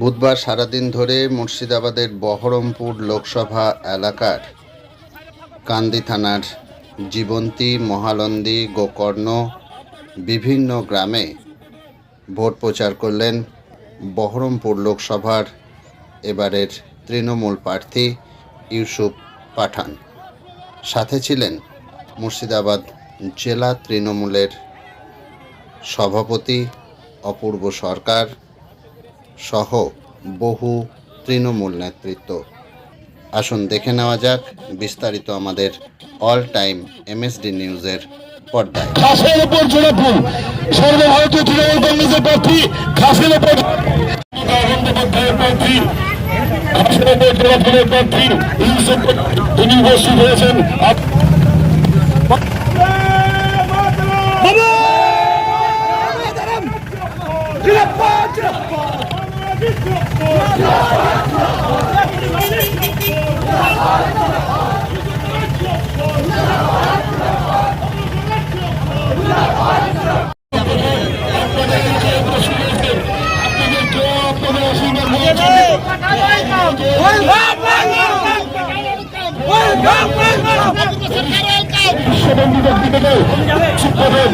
বুধবার সারাদিন ধরে মুর্শিদাবাদের বহরমপুর লোকসভা এলাকার কান্দি থানার জীবন্তী, মহালন্দি, গোকর্ণ বিভিন্ন গ্রামে ভোট প্রচার করলেন বহরমপুর লোকসভার এবারের তৃণমূল প্রার্থী ইউসুফ পাঠান। সাথে ছিলেন মুর্শিদাবাদ জেলা তৃণমূলের সভাপতি, অপূর্ব সরকার সহ বহু তৃণমূল নেতৃত্ব। আসুন দেখে নেওয়া যাক বিস্তারিত আমাদের অল টাইম এমএসডি নিউজের পর্দায়। তৃণমূল প্রার্থী খাসের উপর বিশ্ববন্ধু ব্যক্তিগত সুপ্রধান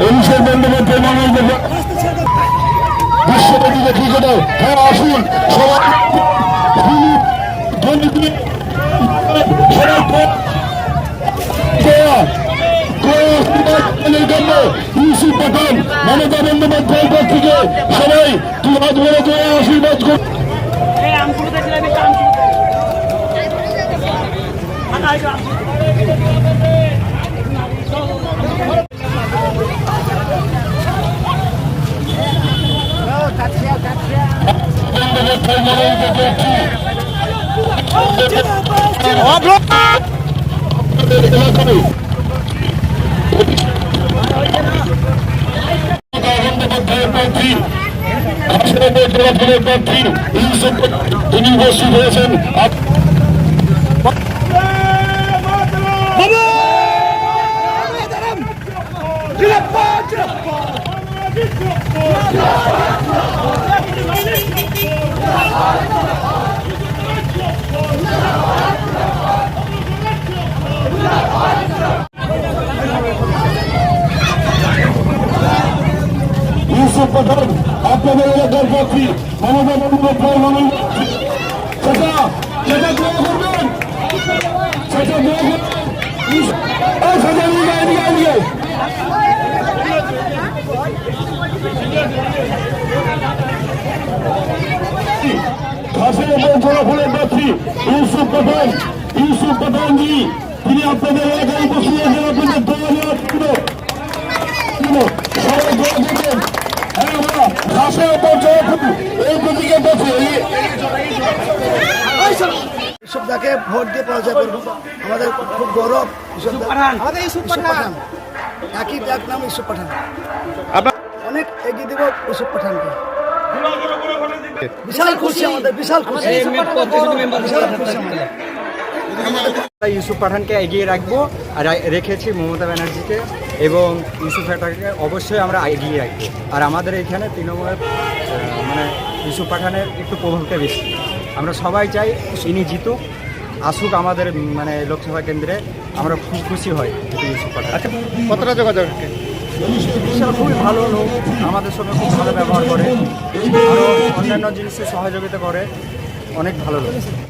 অভিষেক বন্দ্যোপাধ্যায় মানুষ বিশ্বব্যাপী ক্রিকেটার হ্যাঁ আসুন। সবাই মমতা বন্দ্যোপাধ্যায়ের পক্ষ থেকে সবাই দু হাত ভরে গোয়া আশীর্বাদ করুন। এই প্রার্থী আমাদের এলাকায় বন্দ্যোপাধ্যায়ের প্রার্থী ইউসুফ তিনি উপস্থিত হয়েছেন আপ- ইউসুফ আপনাদের এলাকার প্রার্থী মমতা বন্দ্যোপাধ্যায় মনোনীত সেটা ইউসুফ- প্রার্থী ইউসুফ পাঠানজি তিনি আপনাদের এলাকায় উপস্থিত আছেন আপনাদের দোয়া নেওয়ার জন্য জন্য সবাই দোয়া করবেন হ্যাঁ আমরা ঘাসের উপর জোড়া ফুল এই প্রতীকের কাছে ভোট দিয়ে পরাজয় করব। আমাদের খুব গৌরব আমাদের ইসুফ পাঠান। একই এক নাম ইসুফ পাঠান। অনেক এগিয়ে দেব ইসুফ পাঠানকে। বিশাল খুশি আমাদের বিশাল খুশি। বিশাল খুশি আমরা ইউসুফ পাঠানকে এগিয়ে রাখব আর রেখেছি মমতা ব্যানার্জিকে এবং ইউসুফ পাঠানকে অবশ্যই আমরা এগিয়ে রাখব। আর আমাদের এখানে তৃণমূলের মানে ইউসুফ পাঠানের একটু প্রভাবটা বেশি। আমরা সবাই চাই ইনি জিতুক আসুক আমাদের মানে লোকসভা কেন্দ্রে। আমরা খুব খুশি হই যদি ইউসুফ পাঠান। আচ্ছা কতটা যোগাযোগ খুবই ভালো লোক আমাদের সঙ্গে খুব ভালো ব্যবহার করে। আরও অন্যান্য জিনিসে সহযোগিতা করে অনেক ভালো লোক।